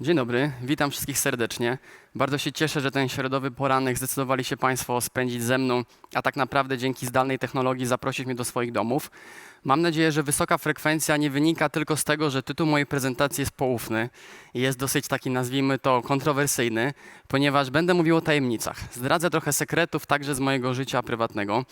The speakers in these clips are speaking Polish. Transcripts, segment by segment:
Dzień dobry, witam wszystkich serdecznie. Bardzo się cieszę, że ten środowy poranek zdecydowali się Państwo spędzić ze mną, a tak naprawdę dzięki zdalnej technologii zaprosić mnie do swoich domów. Mam nadzieję, że wysoka frekwencja nie wynika tylko z tego, że tytuł mojej prezentacji jest poufny i jest dosyć taki, nazwijmy to, kontrowersyjny, ponieważ będę mówił o tajemnicach. Zdradzę trochę sekretów także z mojego życia prywatnego.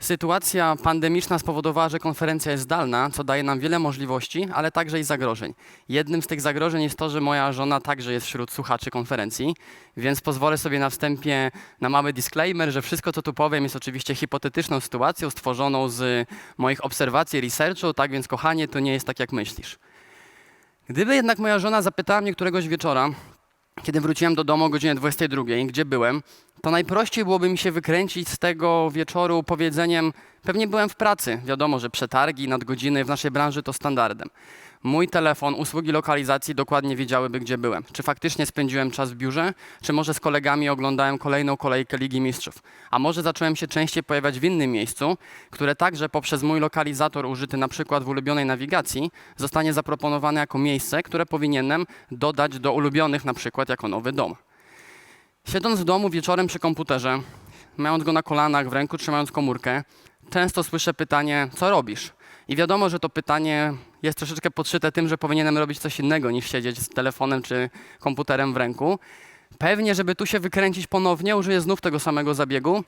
Sytuacja pandemiczna spowodowała, że konferencja jest zdalna, co daje nam wiele możliwości, ale także i zagrożeń. Jednym z tych zagrożeń jest to, że moja żona także jest wśród słuchaczy konferencji, więc pozwolę sobie na wstępie na mały disclaimer, że wszystko, co tu powiem, jest oczywiście hipotetyczną sytuacją stworzoną z moich obserwacji, researchu, tak więc kochanie, to nie jest tak, jak myślisz. Gdyby jednak moja żona zapytała mnie któregoś wieczora, kiedy wróciłem do domu o godzinie 22, gdzie byłem, to najprościej byłoby mi się wykręcić z tego wieczoru powiedzeniem: Pewnie byłem w pracy. Wiadomo, że przetargi, nadgodziny w naszej branży to standardem. Mój telefon, usługi lokalizacji dokładnie wiedziałyby, gdzie byłem. Czy faktycznie spędziłem czas w biurze, czy może z kolegami oglądałem kolejną kolejkę Ligi Mistrzów. A może zacząłem się częściej pojawiać w innym miejscu, które także poprzez mój lokalizator użyty na przykład w ulubionej nawigacji zostanie zaproponowane jako miejsce, które powinienem dodać do ulubionych na przykład jako nowy dom. Siedząc w domu wieczorem przy komputerze, mając go na kolanach, w ręku trzymając komórkę, często słyszę pytanie, co robisz? I wiadomo, że to pytanie jest troszeczkę podszyte tym, że powinienem robić coś innego niż siedzieć z telefonem czy komputerem w ręku. Pewnie, żeby tu się wykręcić ponownie, użyję znów tego samego zabiegu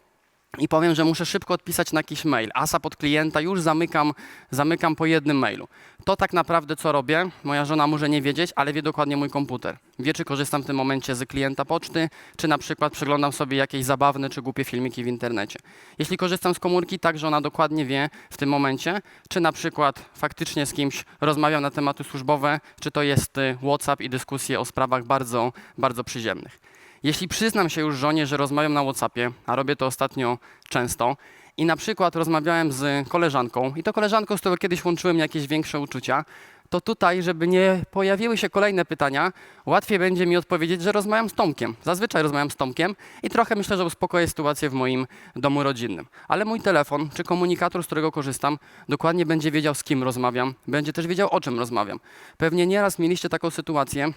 i powiem, że muszę szybko odpisać na jakiś mail. ASAP od klienta już zamykam, zamykam po jednym mailu. To tak naprawdę co robię. Moja żona może nie wiedzieć, ale wie dokładnie mój komputer. Wie, czy korzystam w tym momencie z klienta poczty, czy na przykład przeglądam sobie jakieś zabawne czy głupie filmiki w internecie. Jeśli korzystam z komórki, także ona dokładnie wie w tym momencie, czy na przykład faktycznie z kimś rozmawiam na tematy służbowe, czy to jest y, WhatsApp i dyskusje o sprawach bardzo, bardzo przyziemnych. Jeśli przyznam się już żonie, że rozmawiam na WhatsAppie, a robię to ostatnio często, i na przykład rozmawiałem z koleżanką, i to koleżanką, z którą kiedyś łączyłem jakieś większe uczucia, to tutaj, żeby nie pojawiły się kolejne pytania, łatwiej będzie mi odpowiedzieć, że rozmawiam z Tomkiem. Zazwyczaj rozmawiam z Tomkiem i trochę myślę, że uspokoję sytuację w moim domu rodzinnym. Ale mój telefon czy komunikator, z którego korzystam, dokładnie będzie wiedział, z kim rozmawiam, będzie też wiedział, o czym rozmawiam. Pewnie nieraz mieliście taką sytuację,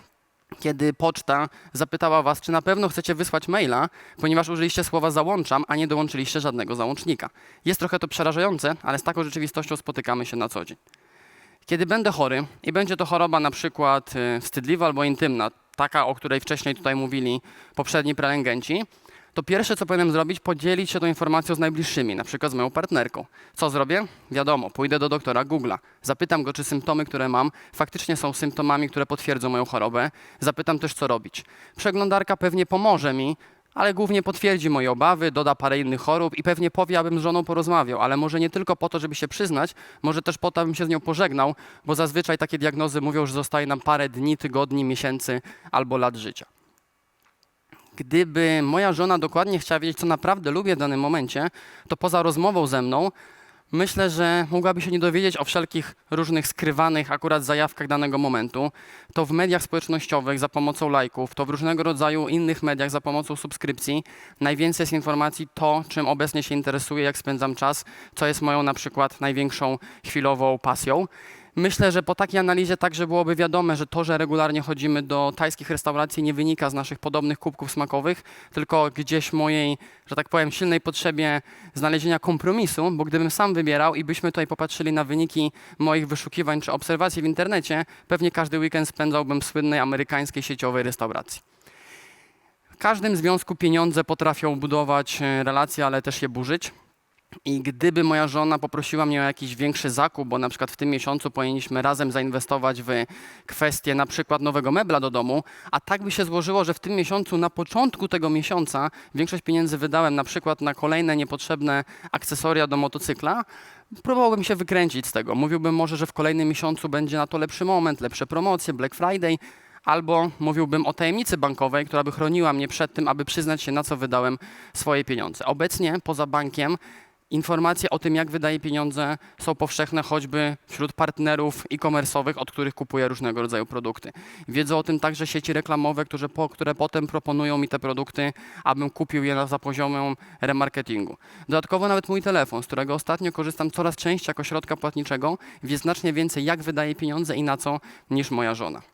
kiedy poczta zapytała was, czy na pewno chcecie wysłać maila, ponieważ użyliście słowa załączam, a nie dołączyliście żadnego załącznika. Jest trochę to przerażające, ale z taką rzeczywistością spotykamy się na co dzień. Kiedy będę chory i będzie to choroba na przykład y, wstydliwa albo intymna, taka, o której wcześniej tutaj mówili poprzedni prelegenci, to pierwsze, co powinienem zrobić, podzielić się tą informacją z najbliższymi, na przykład z moją partnerką. Co zrobię? Wiadomo, pójdę do doktora Google'a, zapytam go, czy symptomy, które mam, faktycznie są symptomami, które potwierdzą moją chorobę. Zapytam też, co robić. Przeglądarka pewnie pomoże mi, ale głównie potwierdzi moje obawy, doda parę innych chorób i pewnie powie, abym z żoną porozmawiał, ale może nie tylko po to, żeby się przyznać, może też po to, abym się z nią pożegnał, bo zazwyczaj takie diagnozy mówią, że zostaje nam parę dni, tygodni, miesięcy albo lat życia. Gdyby moja żona dokładnie chciała wiedzieć, co naprawdę lubię w danym momencie, to poza rozmową ze mną, myślę, że mogłaby się nie dowiedzieć o wszelkich różnych skrywanych akurat zajawkach danego momentu. To w mediach społecznościowych za pomocą lajków, to w różnego rodzaju innych mediach za pomocą subskrypcji. Najwięcej jest informacji to, czym obecnie się interesuję, jak spędzam czas, co jest moją na przykład największą chwilową pasją. Myślę, że po takiej analizie także byłoby wiadome, że to, że regularnie chodzimy do tajskich restauracji nie wynika z naszych podobnych kubków smakowych, tylko gdzieś mojej, że tak powiem, silnej potrzebie znalezienia kompromisu, bo gdybym sam wybierał i byśmy tutaj popatrzyli na wyniki moich wyszukiwań czy obserwacji w internecie, pewnie każdy weekend spędzałbym w słynnej amerykańskiej sieciowej restauracji. W każdym związku pieniądze potrafią budować e, relacje, ale też je burzyć. I gdyby moja żona poprosiła mnie o jakiś większy zakup, bo na przykład w tym miesiącu powinniśmy razem zainwestować w kwestię na przykład nowego mebla do domu, a tak by się złożyło, że w tym miesiącu, na początku tego miesiąca, większość pieniędzy wydałem na przykład na kolejne niepotrzebne akcesoria do motocykla, próbowałbym się wykręcić z tego. Mówiłbym może, że w kolejnym miesiącu będzie na to lepszy moment, lepsze promocje, Black Friday, albo mówiłbym o tajemnicy bankowej, która by chroniła mnie przed tym, aby przyznać się, na co wydałem swoje pieniądze. Obecnie poza bankiem Informacje o tym, jak wydaje pieniądze, są powszechne choćby wśród partnerów e-commerce'owych, od których kupuję różnego rodzaju produkty. Wiedzą o tym także sieci reklamowe, które, po, które potem proponują mi te produkty, abym kupił je na, za poziomem remarketingu. Dodatkowo nawet mój telefon, z którego ostatnio korzystam coraz częściej jako środka płatniczego, wie znacznie więcej, jak wydaje pieniądze i na co, niż moja żona.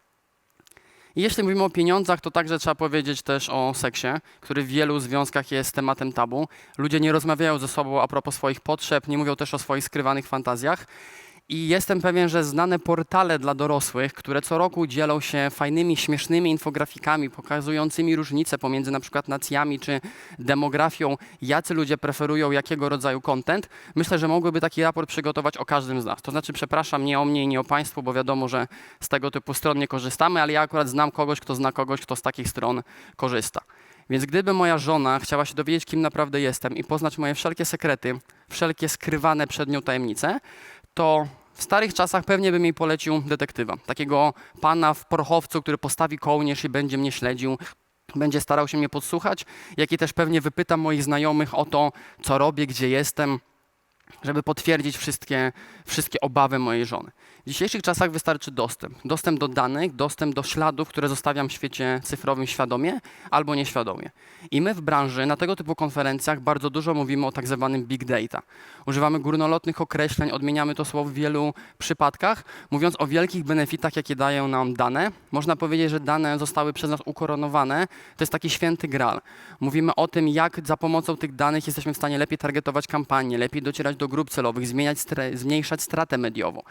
I jeśli mówimy o pieniądzach, to także trzeba powiedzieć też o seksie, który w wielu związkach jest tematem tabu. Ludzie nie rozmawiają ze sobą a propos swoich potrzeb, nie mówią też o swoich skrywanych fantazjach. I jestem pewien, że znane portale dla dorosłych, które co roku dzielą się fajnymi, śmiesznymi infografikami pokazującymi różnice pomiędzy na przykład nacjami czy demografią, jacy ludzie preferują jakiego rodzaju content, myślę, że mogłyby taki raport przygotować o każdym z nas. To znaczy, przepraszam, nie o mnie i nie o Państwu, bo wiadomo, że z tego typu stron nie korzystamy, ale ja akurat znam kogoś, kto zna kogoś, kto z takich stron korzysta. Więc gdyby moja żona chciała się dowiedzieć, kim naprawdę jestem i poznać moje wszelkie sekrety, wszelkie skrywane przed nią tajemnice, to w starych czasach pewnie bym jej polecił detektywa. Takiego pana w prochowcu, który postawi kołnierz i będzie mnie śledził, będzie starał się mnie podsłuchać, jak i też pewnie wypyta moich znajomych o to, co robię, gdzie jestem, żeby potwierdzić wszystkie, wszystkie obawy mojej żony. W dzisiejszych czasach wystarczy dostęp. Dostęp do danych, dostęp do śladów, które zostawiam w świecie cyfrowym świadomie albo nieświadomie. I my w branży na tego typu konferencjach bardzo dużo mówimy o tak zwanym big data. Używamy górnolotnych określeń, odmieniamy to słowo w wielu przypadkach, mówiąc o wielkich benefitach, jakie dają nam dane. Można powiedzieć, że dane zostały przez nas ukoronowane. To jest taki święty gral. Mówimy o tym, jak za pomocą tych danych jesteśmy w stanie lepiej targetować kampanie, lepiej docierać do grup celowych, zmieniać, zmniejszać stratę mediową.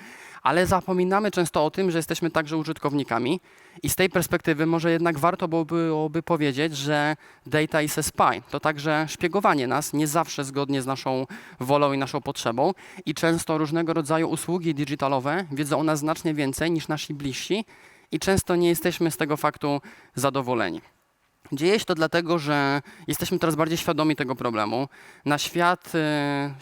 Ale zapominamy często o tym, że jesteśmy także użytkownikami i z tej perspektywy może jednak warto byłoby powiedzieć, że data is a spy. To także szpiegowanie nas, nie zawsze zgodnie z naszą wolą i naszą potrzebą i często różnego rodzaju usługi digitalowe wiedzą o nas znacznie więcej niż nasi bliżsi i często nie jesteśmy z tego faktu zadowoleni. Dzieje się to dlatego, że jesteśmy coraz bardziej świadomi tego problemu. Na świat, y,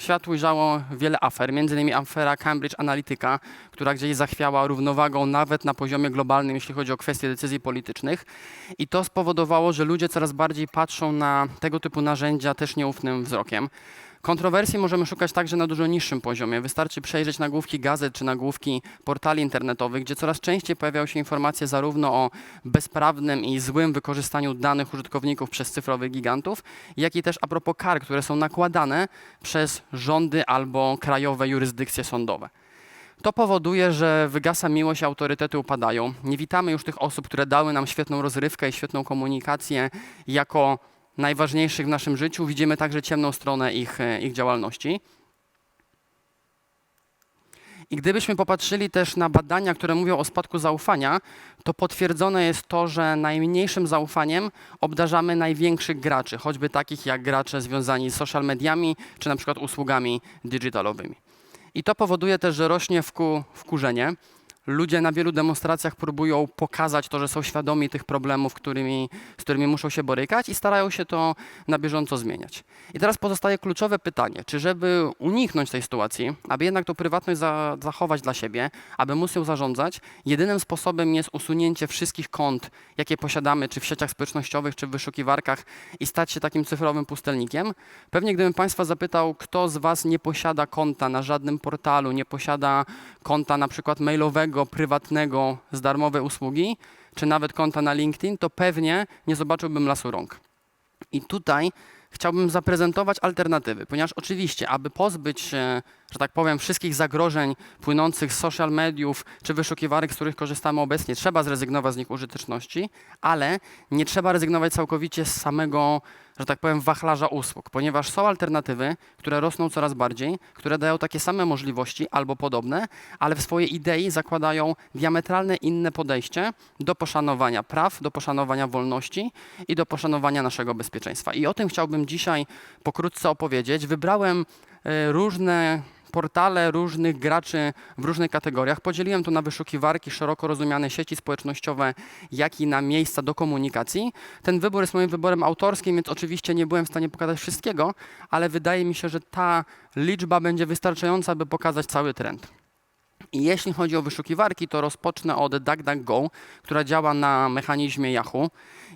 świat ujrzało wiele afer, innymi afera Cambridge Analytica, która gdzieś zachwiała równowagą nawet na poziomie globalnym, jeśli chodzi o kwestie decyzji politycznych. I to spowodowało, że ludzie coraz bardziej patrzą na tego typu narzędzia też nieufnym wzrokiem. Kontrowersji możemy szukać także na dużo niższym poziomie. Wystarczy przejrzeć nagłówki gazet czy nagłówki portali internetowych, gdzie coraz częściej pojawiają się informacje zarówno o bezprawnym i złym wykorzystaniu danych użytkowników przez cyfrowych gigantów, jak i też a propos kar, które są nakładane przez rządy albo krajowe jurysdykcje sądowe. To powoduje, że wygasa miłość, autorytety upadają. Nie witamy już tych osób, które dały nam świetną rozrywkę i świetną komunikację jako najważniejszych w naszym życiu. Widzimy także ciemną stronę ich, e, ich działalności. I gdybyśmy popatrzyli też na badania, które mówią o spadku zaufania, to potwierdzone jest to, że najmniejszym zaufaniem obdarzamy największych graczy, choćby takich jak gracze związani z social mediami czy na przykład usługami digitalowymi. I to powoduje też, że rośnie wku, wkurzenie. Ludzie na wielu demonstracjach próbują pokazać to, że są świadomi tych problemów, którymi, z którymi muszą się borykać i starają się to na bieżąco zmieniać. I teraz pozostaje kluczowe pytanie, czy żeby uniknąć tej sytuacji, aby jednak tą prywatność za, zachować dla siebie, aby móc ją zarządzać, jedynym sposobem jest usunięcie wszystkich kont, jakie posiadamy, czy w sieciach społecznościowych, czy w wyszukiwarkach i stać się takim cyfrowym pustelnikiem. Pewnie gdybym Państwa zapytał, kto z Was nie posiada konta na żadnym portalu, nie posiada konta na przykład mailowego, prywatnego z darmowej usługi, czy nawet konta na LinkedIn, to pewnie nie zobaczyłbym lasu rąk. I tutaj chciałbym zaprezentować alternatywy, ponieważ oczywiście, aby pozbyć się, że tak powiem, wszystkich zagrożeń płynących z social mediów czy wyszukiwarek, z których korzystamy obecnie, trzeba zrezygnować z nich użyteczności, ale nie trzeba rezygnować całkowicie z samego, że tak powiem, wachlarza usług, ponieważ są alternatywy, które rosną coraz bardziej, które dają takie same możliwości albo podobne, ale w swojej idei zakładają diametralne inne podejście do poszanowania praw, do poszanowania wolności i do poszanowania naszego bezpieczeństwa. I o tym chciałbym dzisiaj pokrótce opowiedzieć. Wybrałem e, różne portale różnych graczy w różnych kategoriach. Podzieliłem to na wyszukiwarki, szeroko rozumiane sieci społecznościowe, jak i na miejsca do komunikacji. Ten wybór jest moim wyborem autorskim, więc oczywiście nie byłem w stanie pokazać wszystkiego, ale wydaje mi się, że ta liczba będzie wystarczająca, by pokazać cały trend. I jeśli chodzi o wyszukiwarki, to rozpocznę od DuckDuckGo, która działa na mechanizmie Yahoo.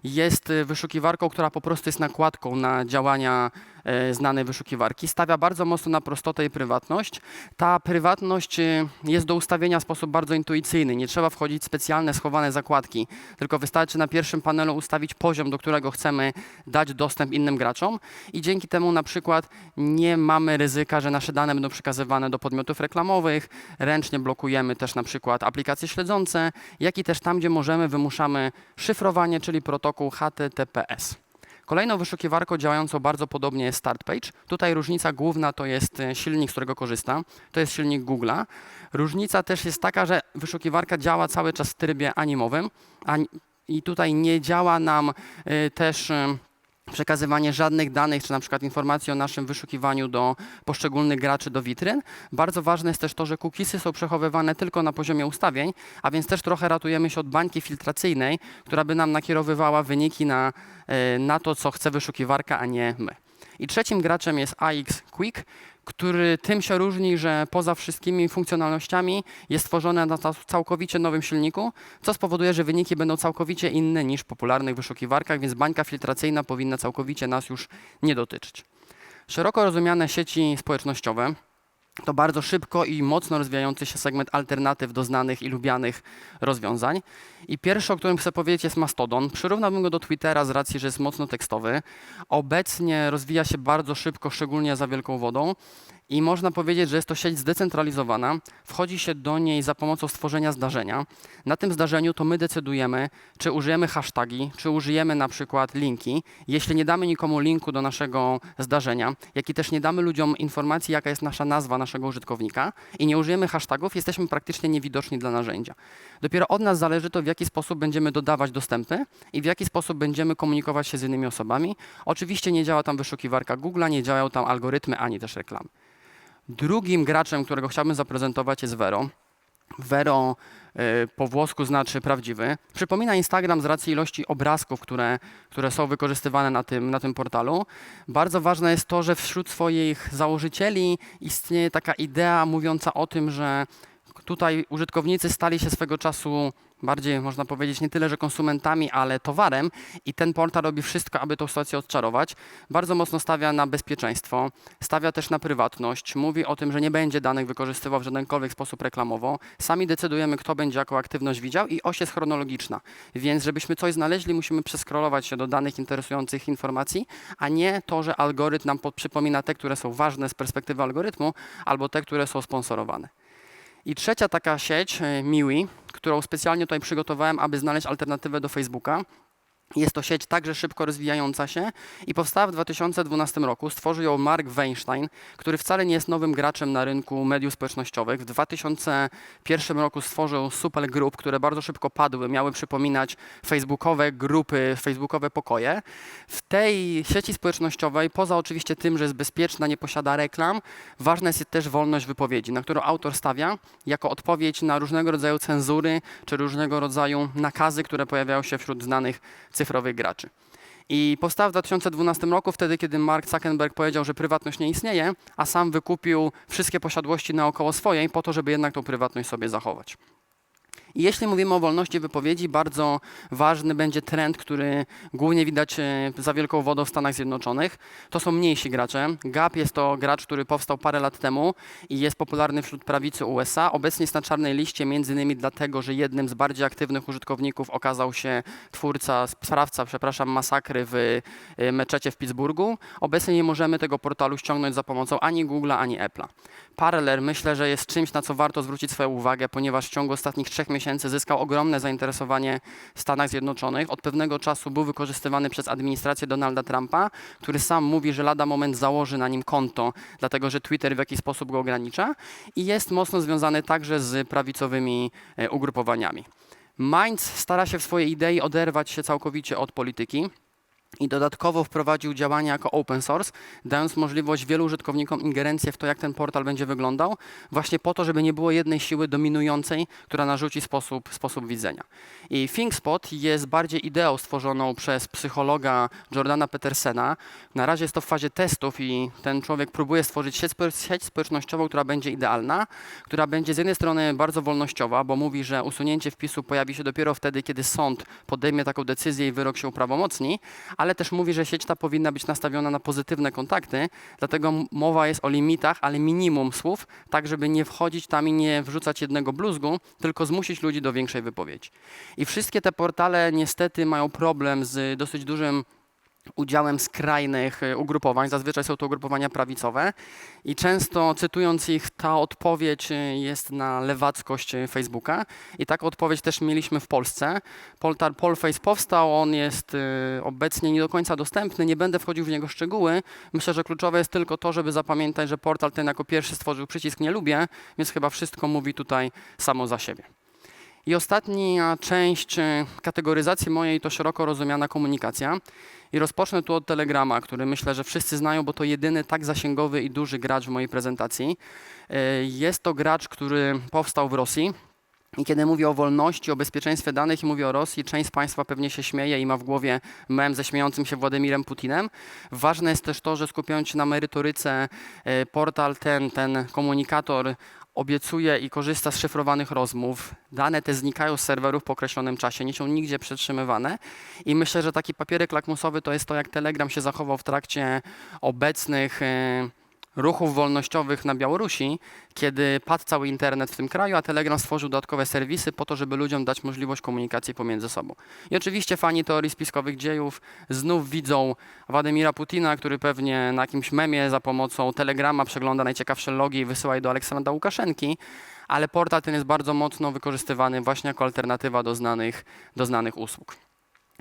Jest y, wyszukiwarką, która po prostu jest nakładką na działania e, znanej wyszukiwarki. Stawia bardzo mocno na prostotę i prywatność. Ta prywatność e, jest do ustawienia w sposób bardzo intuicyjny. Nie trzeba wchodzić w specjalne schowane zakładki, tylko wystarczy na pierwszym panelu ustawić poziom, do którego chcemy dać dostęp innym graczom i dzięki temu na przykład nie mamy ryzyka, że nasze dane będą przekazywane do podmiotów reklamowych, ręcznie blokujemy też na przykład aplikacje śledzące, jak i też tam, gdzie możemy, wymuszamy szyfrowanie, czyli protokół HTTPS. Kolejną wyszukiwarką działającą bardzo podobnie jest StartPage. Tutaj różnica główna to jest e, silnik, z którego korzystam. To jest silnik Google'a. Różnica też jest taka, że wyszukiwarka działa cały czas w trybie animowym i tutaj nie działa nam y, też y, przekazywanie żadnych danych, czy na przykład informacji o naszym wyszukiwaniu do poszczególnych graczy do witryn. Bardzo ważne jest też to, że cookiesy są przechowywane tylko na poziomie ustawień, a więc też trochę ratujemy się od bańki filtracyjnej, która by nam nakierowywała wyniki na, y, na to, co chce wyszukiwarka, a nie my. I trzecim graczem jest AX Quick, który tym się różni, że poza wszystkimi funkcjonalnościami jest tworzone na cał- całkowicie nowym silniku, co spowoduje, że wyniki będą całkowicie inne niż w popularnych wyszukiwarkach, więc bańka filtracyjna powinna całkowicie nas już nie dotyczyć. Szeroko rozumiane sieci społecznościowe to bardzo szybko i mocno rozwijający się segment alternatyw do znanych i lubianych rozwiązań. I pierwszy, o którym chcę powiedzieć, jest Mastodon. Przyrównałbym go do Twittera z racji, że jest mocno tekstowy. Obecnie rozwija się bardzo szybko, szczególnie za wielką wodą. I można powiedzieć, że jest to sieć zdecentralizowana. Wchodzi się do niej za pomocą stworzenia zdarzenia. Na tym zdarzeniu to my decydujemy, czy użyjemy hashtagi, czy użyjemy na przykład linki. Jeśli nie damy nikomu linku do naszego zdarzenia, jak i też nie damy ludziom informacji, jaka jest nasza nazwa naszego użytkownika i nie użyjemy hashtagów, jesteśmy praktycznie niewidoczni dla narzędzia. Dopiero od nas zależy to, w jaki sposób będziemy dodawać dostępy i w jaki sposób będziemy komunikować się z innymi osobami. Oczywiście nie działa tam wyszukiwarka Google'a, nie działają tam algorytmy ani też reklamy. Drugim graczem, którego chciałbym zaprezentować jest Vero. Vero y, po włosku znaczy prawdziwy. Przypomina Instagram z racji ilości obrazków, które, które są wykorzystywane na tym, na tym portalu. Bardzo ważne jest to, że wśród swoich założycieli istnieje taka idea mówiąca o tym, że tutaj użytkownicy stali się swego czasu bardziej, można powiedzieć, nie tyle, że konsumentami, ale towarem i ten portal robi wszystko, aby tą sytuację odczarować. Bardzo mocno stawia na bezpieczeństwo, stawia też na prywatność, mówi o tym, że nie będzie danych wykorzystywał w żadenkolwiek sposób reklamowo. Sami decydujemy, kto będzie jaką aktywność widział i oś jest chronologiczna. Więc żebyśmy coś znaleźli, musimy przeskrolować się do danych interesujących informacji, a nie to, że algorytm nam przypomina te, które są ważne z perspektywy algorytmu, albo te, które są sponsorowane. I trzecia taka sieć, e, Miwi, którą specjalnie tutaj przygotowałem, aby znaleźć alternatywę do Facebooka. Jest to sieć także szybko rozwijająca się i powstała w 2012 roku. Stworzył ją Mark Weinstein, który wcale nie jest nowym graczem na rynku mediów społecznościowych. W 2001 roku stworzył Super Group, które bardzo szybko padły, miały przypominać facebookowe grupy, facebookowe pokoje. W tej sieci społecznościowej, poza oczywiście tym, że jest bezpieczna, nie posiada reklam, ważna jest też wolność wypowiedzi, na którą autor stawia jako odpowiedź na różnego rodzaju cenzury czy różnego rodzaju nakazy, które pojawiają się wśród znanych cyfrowych graczy. I powstała w 2012 roku, wtedy kiedy Mark Zuckerberg powiedział, że prywatność nie istnieje, a sam wykupił wszystkie posiadłości naokoło swojej po to, żeby jednak tą prywatność sobie zachować. I jeśli mówimy o wolności wypowiedzi, bardzo ważny będzie trend, który głównie widać e, za wielką wodą w Stanach Zjednoczonych. To są mniejsi gracze. Gap jest to gracz, który powstał parę lat temu i jest popularny wśród prawicy USA. Obecnie jest na czarnej liście między innymi dlatego, że jednym z bardziej aktywnych użytkowników okazał się twórca, sprawca, przepraszam, masakry w e, meczecie w Pittsburghu. Obecnie nie możemy tego portalu ściągnąć za pomocą ani Google'a, ani Apple'a. Parler myślę, że jest czymś, na co warto zwrócić swoją uwagę, ponieważ w ciągu ostatnich trzech miesięcy zyskał ogromne zainteresowanie w Stanach Zjednoczonych. Od pewnego czasu był wykorzystywany przez administrację Donalda Trumpa, który sam mówi, że lada moment założy na nim konto, dlatego że Twitter w jakiś sposób go ogranicza i jest mocno związany także z prawicowymi e, ugrupowaniami. Mainz stara się w swojej idei oderwać się całkowicie od polityki. I dodatkowo wprowadził działania jako open source, dając możliwość wielu użytkownikom ingerencję w to, jak ten portal będzie wyglądał, właśnie po to, żeby nie było jednej siły dominującej, która narzuci sposób, sposób widzenia. I ThinkSpot jest bardziej ideą stworzoną przez psychologa Jordana Petersena. Na razie jest to w fazie testów i ten człowiek próbuje stworzyć sieć, sieć społecznościową, która będzie idealna, która będzie z jednej strony bardzo wolnościowa, bo mówi, że usunięcie wpisu pojawi się dopiero wtedy, kiedy sąd podejmie taką decyzję i wyrok się uprawomocni, ale też mówi, że sieć ta powinna być nastawiona na pozytywne kontakty, dlatego mowa jest o limitach, ale minimum słów, tak żeby nie wchodzić tam i nie wrzucać jednego bluzgu, tylko zmusić ludzi do większej wypowiedzi. I wszystkie te portale niestety mają problem z dosyć dużym udziałem skrajnych y, ugrupowań. Zazwyczaj są to ugrupowania prawicowe i często cytując ich, ta odpowiedź y, jest na lewackość y, Facebooka i taką odpowiedź też mieliśmy w Polsce. Portal Polface powstał, on jest obecnie nie do końca dostępny, nie będę wchodził w niego szczegóły. Myślę, że kluczowe jest tylko to, żeby zapamiętać, że portal ten jako pierwszy stworzył przycisk nie lubię, więc chyba wszystko mówi tutaj samo za siebie. I ostatnia część kategoryzacji mojej to szeroko rozumiana komunikacja. I rozpocznę tu od Telegrama, który myślę, że wszyscy znają, bo to jedyny tak zasięgowy i duży gracz w mojej prezentacji. Y, Jest to gracz, który powstał w Rosji. I kiedy mówię o wolności, o bezpieczeństwie danych i mówię o Rosji, część z Państwa pewnie się śmieje i ma w głowie mem ze śmiejącym się Władimirem Putinem. Ważne jest też to, że skupiając się na merytoryce, y, portal ten, ten komunikator obiecuje i korzysta z szyfrowanych rozmów. Dane te znikają z serwerów po określonym czasie, nie są nigdzie przetrzymywane. I myślę, że taki papierek lakmusowy to jest to, jak Telegram się zachował w trakcie obecnych e, ruchów wolnościowych na Białorusi, kiedy padł cały internet w tym kraju, a Telegram stworzył dodatkowe serwisy po to, żeby ludziom dać możliwość komunikacji pomiędzy sobą. I oczywiście fani teorii spiskowych dziejów znów widzą Władimira Putina, który pewnie na jakimś memie za pomocą Telegrama przegląda najciekawsze logi i wysyła je do Aleksandra Łukaszenki, ale portal ten jest bardzo mocno wykorzystywany właśnie jako alternatywa do znanych, do znanych usług.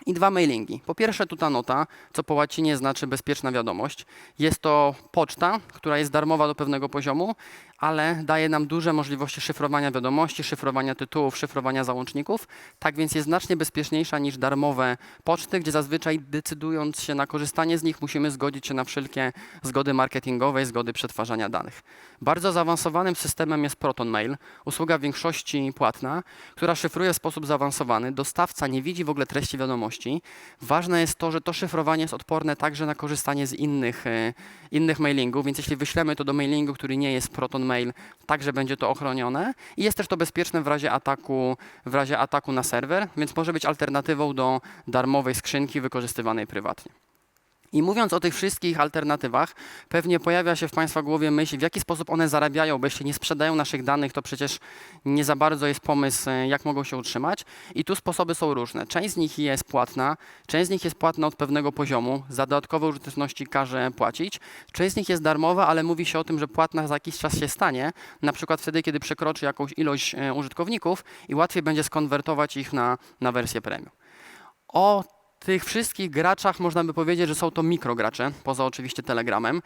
I dwa mailingi. Po pierwsze, tuta nota, co po łacinie znaczy bezpieczna wiadomość. Jest to poczta, która jest darmowa do pewnego poziomu, ale daje nam duże możliwości szyfrowania wiadomości, szyfrowania tytułów, szyfrowania załączników. Tak więc jest znacznie bezpieczniejsza niż darmowe poczty, gdzie zazwyczaj decydując się na korzystanie z nich, musimy zgodzić się na wszelkie zgody marketingowe i zgody przetwarzania danych. Bardzo zaawansowanym systemem jest ProtonMail, usługa w większości płatna, która szyfruje w sposób zaawansowany. Dostawca nie widzi w ogóle treści wiadomości. Ważne jest to, że to szyfrowanie jest odporne także na korzystanie z innych, e, innych mailingów, więc jeśli wyślemy to do mailingu, który nie jest ProtonMail, także będzie to ochronione. I jest też to bezpieczne w razie ataku, w razie ataku na serwer, więc może być alternatywą do darmowej skrzynki wykorzystywanej prywatnie. I mówiąc o tych wszystkich alternatywach, pewnie pojawia się w Państwa głowie myśl, w jaki sposób one zarabiają, bo jeśli nie sprzedają naszych danych, to przecież nie za bardzo jest pomysł, e, jak mogą się utrzymać. I tu sposoby są różne. Część z nich jest płatna, część z nich jest płatna od pewnego poziomu, za dodatkowe użyteczności każe płacić. Część z nich jest darmowa, ale mówi się o tym, że płatna za jakiś czas się stanie, na przykład wtedy, kiedy przekroczy jakąś ilość e, użytkowników i łatwiej będzie skonwertować ich na, na wersję premium. O tych wszystkich graczach można by powiedzieć, że są to mikrogracze, poza oczywiście Telegramem.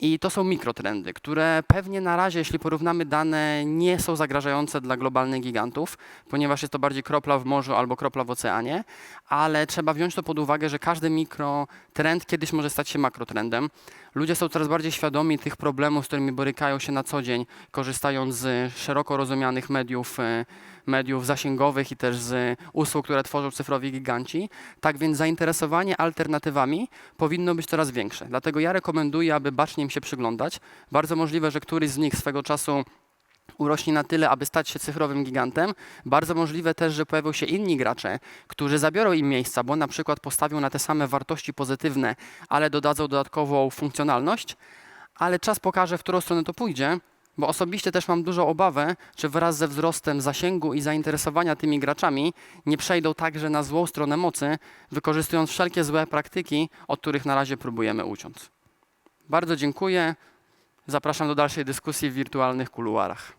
I to są mikrotrendy, które pewnie na razie, jeśli porównamy dane, nie są zagrażające dla globalnych gigantów, ponieważ jest to bardziej kropla w morzu albo kropla w oceanie, ale trzeba wziąć to pod uwagę, że każdy mikrotrend kiedyś może stać się makrotrendem. Ludzie są coraz bardziej świadomi tych problemów, z którymi borykają się na co dzień, korzystając z szeroko rozumianych mediów, e, mediów zasięgowych i też z usług, które tworzą cyfrowi giganci. Tak więc zainteresowanie alternatywami powinno być coraz większe. Dlatego ja rekomenduję, aby bacznie im się przyglądać. Bardzo możliwe, że któryś z nich swego czasu urośnie na tyle, aby stać się cyfrowym gigantem. Bardzo możliwe też, że pojawią się inni gracze, którzy zabiorą im miejsca, bo na przykład postawią na te same wartości pozytywne, ale dodadzą dodatkową funkcjonalność. Ale czas pokaże, w którą stronę to pójdzie, bo osobiście też mam dużą obawę, że wraz ze wzrostem zasięgu i zainteresowania tymi graczami nie przejdą także na złą stronę mocy, wykorzystując wszelkie złe praktyki, od których na razie próbujemy uciąć. Bardzo dziękuję. Zapraszam do dalszej dyskusji w wirtualnych kuluarach.